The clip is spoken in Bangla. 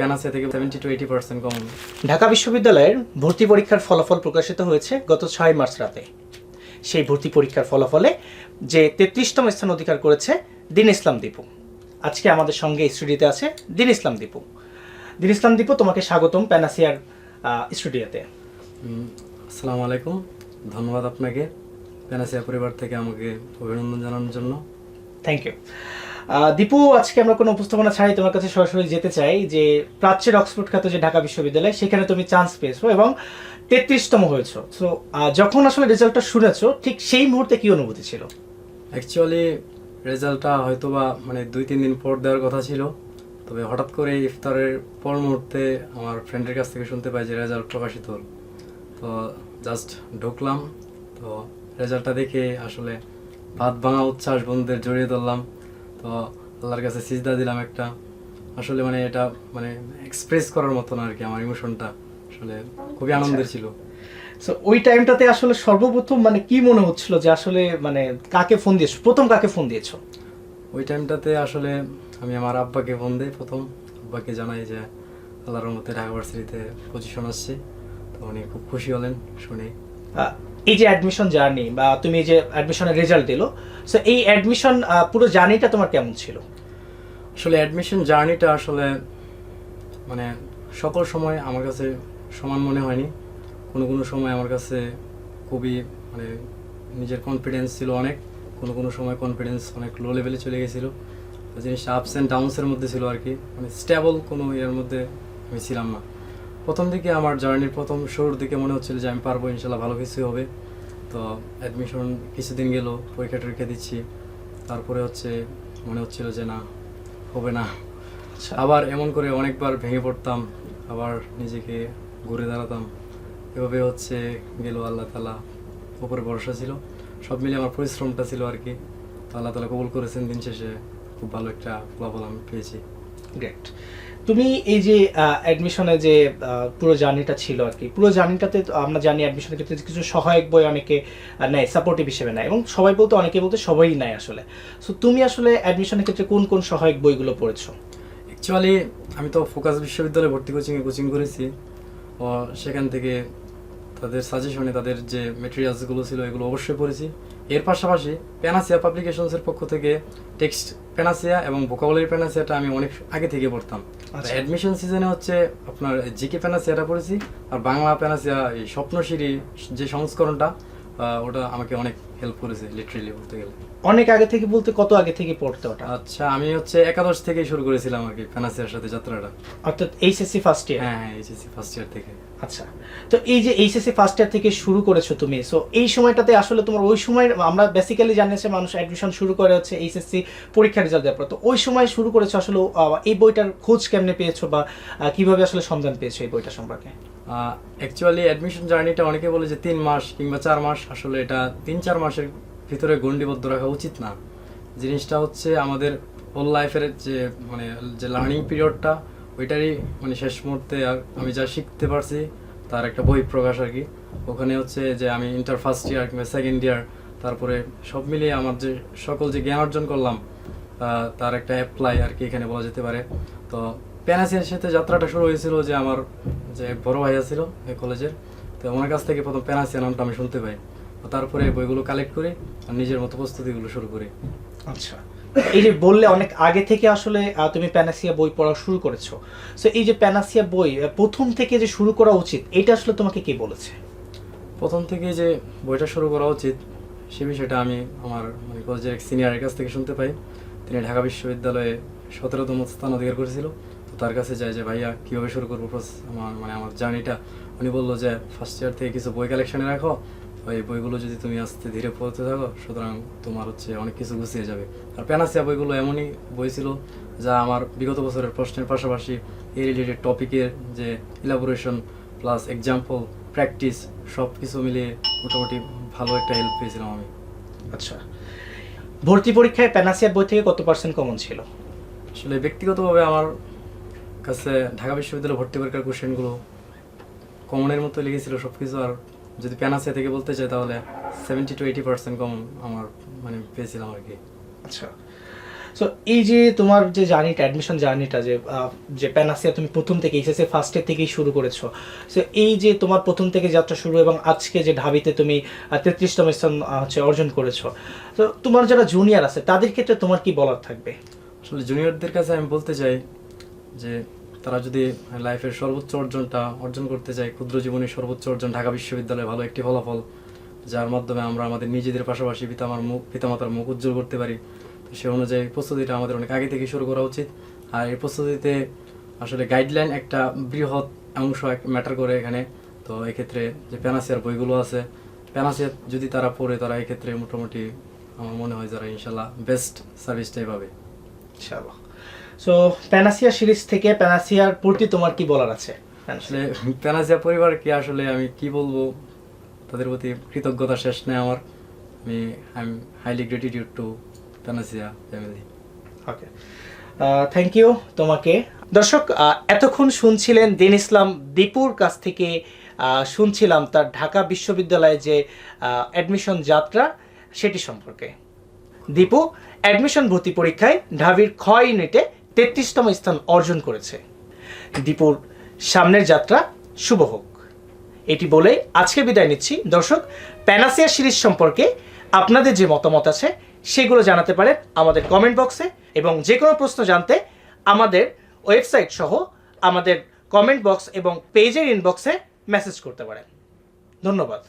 প্যানাসিয়া থেকে seventy two eighty percent common Dhaka বিশ্ববিদ্যালয়ের ভর্তি পরীক্ষার ফলাফল প্রকাশিত হয়েছে গত ছয় মার্চ রাতে। সেই ভর্তি পরীক্ষার ফলাফলে যে তেত্রিশতম স্থান অধিকার করেছে দিন ইসলাম দীপু। আজকে আমাদের সঙ্গে স্টুডিওতে আছে দিন ইসলাম দীপু। দিন ইসলাম দীপু তোমাকে স্বাগতম প্যানাসিয়ার স্টুডিওতে। আসসালামু আলাইকুম। ধন্যবাদ আপনাকে প্যানাসিয়া পরিবার থেকে আমাকে অভিনন্দন জানানোর জন্য। থ্যাংক ইউ দীপু, আজকে আমরা কোনো উপস্থাপনা ছাড়াই তোমার কাছে সরাসরি যেতে চাই যে প্রাচ্যের অক্সফোর্ড খ্যাত যে ঢাকা বিশ্ববিদ্যালয়, সেখানে তুমি চান্স পেয়েছ এবং তেত্রিশতম হয়েছো। সো যখন আসলে রেজাল্টটা শুনেছো, ঠিক সেই মুহূর্তে কি অনুভূতি ছিল? অ্যাকচুয়ালি রেজাল্টটা হয়তো বা মানে দুই, তিন দিন পর দেওয়ার কথা ছিল। তবে হঠাৎ করে ইফতারের পর মুহূর্তে আমার ফ্রেন্ডের কাছ থেকে শুনতে পাই যে রেজাল্ট প্রকাশিত হল। তো জাস্ট ঢুকলাম। তো রেজাল্টটা দেখে আসলে ভাত ভাঙা উচ্ছ্বাস বন্ধুদের জড়িয়ে ধরলাম। তো আল্লাহর কাছে সিজদা দিলাম একটা। আসলে মানে এটা মানে এক্সপ্রেস করার মতো না আর কি আমার ইমোশনটা আসলে খুবই আনন্দের ছিল। সো ওই টাইমটাতে আসলে সর্বপ্রথম মানে কি মনে হচ্ছিল যে আসলে মানে কাকে ফোন দিয়েছ? প্রথম কাকে ফোন দিয়েছ? ওই টাইমটাতে আসলে আমি আমার আব্বাকে ফোন দিই প্রথম। আব্বাকে জানাই যে আল্লাহর রহমতে ঢাকা ভার্সিটিতে পজিশন আসছে। তো উনি খুব খুশি হলেন শুনে। এই যে অ্যাডমিশন জার্নি বা তুমি যে অ্যাডমিশনের রেজাল্ট দিলো সো এই অ্যাডমিশন পুরো জার্নিটা তোমার কেমন ছিল? আসলে অ্যাডমিশন জার্নিটা আসলে মানে সকল সময় আমার কাছে সমান মনে হয়নি। কোনো কোনো সময় আমার কাছে খুবই মানে নিজের কনফিডেন্স ছিল অনেক, কোনো কোনো সময় কনফিডেন্স অনেক লো লেভেলে চলে গেছিল। জিনিসটা আপস অ্যান্ড ডাউনসের মধ্যে ছিল আর কি মানে স্টেবল কোনো ইয়ের মধ্যে আমি ছিলাম না। প্রথম দিকে আমার জার্নির প্রথম শুরুর দিকে মনে হচ্ছিল যে আমি পারব, ইনশাল্লাহ ভালো কিছুই হবে। তো অ্যাডমিশন কিছুদিন গেল, পরীক্ষা টরীক্ষা দিচ্ছি। তারপরে হচ্ছে মনে হচ্ছিল যে না, হবে না। আচ্ছা আবার এমন করে অনেকবার ভেঙে পড়তাম, আবার নিজেকে ঘুরে দাঁড়াতাম। এভাবে হচ্ছে গেল আল্লাহ তালা উপরে ভরসা ছিল। সব মিলে আমার পরিশ্রমটা ছিল আর কি। তো আল্লাহ তালা কবুল করেছেন দিন শেষে। খুব ভালো একটা ফলাফল আমি পেয়েছি। গ্রেট তুমি এই যে অ্যাডমিশনে যে পুরো জার্নিটা ছিল আর কি, পুরো জার্নিটাতে আমরা জানি অ্যাডমিশনের ক্ষেত্রে কিছু সহায়ক বই অনেকে নেয় সাপোর্টিভ হিসেবে নেয় এবং সবাই বলতে, অনেকে বলতে সবাই নেয় আসলে। সো তুমি আসলে অ্যাডমিশনের ক্ষেত্রে কোন কোন সহায়ক বইগুলো পড়েছো? অ্যাকচুয়ালি আমি তো ফোকাস বিশ্ববিদ্যালয়ে ভর্তি কোচিংয়ে কোচিং করেছি। ও, সেখান থেকে তাদের সাজেশনে তাদের যে মেটেরিয়ালসগুলো ছিল, এগুলো অবশ্যই পড়েছি। এর পাশাপাশি প্যানাসিয়া পাবলিকেশনসের পক্ষ থেকে টেক্সট প্যানাসিয়া এবং ভোকাবুলারি প্যানাসিয়াটা আমি অনেক আগে থেকে পড়তাম। আর অ্যাডমিশন সিজনে হচ্ছে আপনার জিকে প্যানাসিয়াটা পড়েছি আর বাংলা প্যানাসিয়া এই স্বপ্নশিরি যে সংস্করণটা ওটা আমাকে অনেক হেল্প করেছে লিটারেলি বলতে গেলে। অনেক আগে থেকে বলতে কত আগে থেকে পড়তে ওটা? আচ্ছা আমি হচ্ছে একাদশ থেকে শুরু করেছিলাম আর কি প্যানাসিয়ার সাথে যাত্রাটা। অর্থাৎ এইচএসসি ফার্স্ট ইয়ার হ্যাঁ এইচএসসি ফার্স্ট ইয়ার থেকে। আচ্ছা তো এই যে এইচএসসি ফার্স্ট ইয়ার থেকে শুরু করেছ তুমি সো এই সময়টাতে আসলে তোমার ওই সময় আমরা বেসিক্যালি জানিয়েছে মানুষ অ্যাডমিশন শুরু করে হচ্ছে এইচএসসি পরীক্ষার রেজাল্ট দেওয়ার পর তো ওই সময় শুরু করেছ আসলে এই বইটার খোঁজ কেমনে পেয়েছ বা কীভাবে আসলে সন্ধান পেয়েছ এই বইটা সম্পর্কে? অ্যাকচুয়ালি অ্যাডমিশন জার্নিটা অনেকে বলে যে তিন মাস কিংবা চার মাস, আসলে এটা তিন চার মাসের ভিতরে গণ্ডিবদ্ধ রাখা উচিত না। জিনিসটা হচ্ছে আমাদের হোল লাইফের যে মানে যে লার্নিং পিরিয়ডটা ওইটারই মানে শেষ মুহূর্তে আমি যা শিখতে পারছি, তার একটা বই প্রকাশ আর কি। ওখানে হচ্ছে যে আমি ইন্টার ফার্স্ট ইয়ার কিংবা সেকেন্ড ইয়ার তারপরে সব মিলিয়ে আমার যে সকল যে জ্ঞান অর্জন করলাম তার একটা অ্যাপ্লাই আর কি এখানে বলা যেতে পারে। তো প্যানাসিয়ার সাথে যাত্রাটা শুরু হয়েছিল যে আমার যে বড় ভাইয়া ছিল এই কলেজের তো ওনার কাছ থেকে প্রথম প্যানাসিয়া নামটা আমি শুনতে পাই। তারপরে বইগুলো কালেক্ট করি আর নিজের মতো প্রস্তুতিগুলো শুরু করি। আচ্ছা। এই যে বললে অনেক আগে থেকে আসলে তুমি প্যানাসিয়া বই পড়া শুরু করেছ। সো এই যে প্যানাসিয়া বই প্রথম থেকে যে শুরু করা উচিত এটা আসলে তোমাকে কে বলেছে? প্রথম থেকে যে বইটা শুরু করা উচিত সে বিষয়টা আমি আমার মানে কলেজের এক সিনিয়রের কাছ থেকে শুনতে পাই। তিনি ঢাকা বিশ্ববিদ্যালয়ে সতেরোতম স্থান অধিকার করেছিল। তার কাছে যায় যে ভাইয়া কীভাবে শুরু করব আমার মানে আমার জার্নিটা। উনি বলল যে ফার্স্ট ইয়ার থেকে কিছু বই কালেকশনে রাখো। ওই বইগুলো যদি তুমি আস্তে ধীরে পড়তে থাকো সুতরাং তোমার হচ্ছে অনেক কিছু গুছিয়ে যাবে। আর প্যানাসিয়া বইগুলো এমনই বই ছিল যা আমার বিগত বছরের প্রশ্নের পাশাপাশি এই রিলেটেড টপিকের যে ইলাবোরেশন প্লাস এক্সাম্পল প্র্যাকটিস সব কিছু মিলিয়ে মোটামুটি ভালো একটা হেল্প পেয়েছিলাম আমি। আচ্ছা। ভর্তি পরীক্ষায় প্যানাসিয়ার বই থেকে কত পার্সেন্ট কমন ছিল? আসলে ব্যক্তিগতভাবে আমার কাছে ঢাকা বিশ্ববিদ্যালয়ে ভর্তি পরীক্ষার কোশ্চেনগুলো কমনের মতো লেগেছিল সব কিছু আর যদি প্যানাসিয়া থেকে বলতে চাই তাহলে seventy two eighty percent common আমার মানে পেয়েছিলাম আর কি। আচ্ছা। সো এই যে তোমার যে জার্নিটা অ্যাডমিশন জার্নিটা যে যে প্যানাসিয়া তুমি প্রথম থেকে এইচএসএ ফার্স্ট ইয়ার থেকেই শুরু করেছ সো এই যে তোমার প্রথম থেকে যাত্রা শুরু এবং আজকে যে ঢাবিতে তুমি তেত্রিশতম স্থান হচ্ছে অর্জন করেছ তো তোমার যারা জুনিয়র আছে তাদের ক্ষেত্রে তোমার কি বলার থাকবে? আসলে জুনিয়রদের কাছে আমি বলতে চাই যে তারা যদি লাইফের সর্বোচ্চ অর্জনটা অর্জন করতে চায়, ক্ষুদ্র জীবনের সর্বোচ্চ অর্জন, ঢাকা বিশ্ববিদ্যালয়ে ভালো একটি ফলাফল, যার মাধ্যমে আমরা আমাদের নিজেদের পাশাপাশি পিতামার মুখ, পিতামাতার মুখ উজ্জ্বল করতে পারি, তো সে অনুযায়ী প্রস্তুতিটা আমাদের অনেক আগে থেকে শুরু করা উচিত। আর এই প্রস্তুতিতে আসলে গাইডলাইন একটা বৃহৎ অংশ এক ম্যাটার করে এখানে। তো এক্ষেত্রে যে প্যানাসিয়ার বইগুলো আছে প্যানাসিয়া যদি তারা পড়ে, তারা এক্ষেত্রে মোটামুটি আমার মনে হয় যারা ইনশাল্লাহ বেস্ট সার্ভিসটাই পাবে। ইনশাআল্লাহ। সো প্যানাসিয়া সিরিজ থেকে প্যানাসিয়ার প্রতি তোমার কি বলার আছে? আসলে প্যানাজিয়া পরিবারকে আসলে আমি কি বলব? তাদের প্রতি কৃতজ্ঞতা শেষ নেই আমার। আমি I am highly gratitude to Panacea family okay thank you তোমাকে। দর্শক আহ, এতক্ষণ শুনছিলেন দিন ইসলাম দীপুর কাছ থেকে আহ, শুনছিলাম তার ঢাকা বিশ্ববিদ্যালয়ে যে অ্যাডমিশন যাত্রা সেটি সম্পর্কে। দীপু অ্যাডমিশন ভর্তি পরীক্ষায় ঢাবির খ ইউনিটে তেত্রিশতম স্থান অর্জন করেছে। দীপুর, সামনের যাত্রা শুভ হোক। এটি বলে আজকে বিদায় নিচ্ছি। দর্শক, প্যানাসিয়া সিরিজ সম্পর্কে আপনাদের যে মতামত আছে, সেগুলো জানাতে পারেন আমাদের কমেন্ট বক্সে এবং যে কোনো প্রশ্ন জানতে আমাদের ওয়েবসাইট সহ আমাদের কমেন্ট বক্স এবং পেজের ইনবক্সে মেসেজ করতে পারেন। ধন্যবাদ।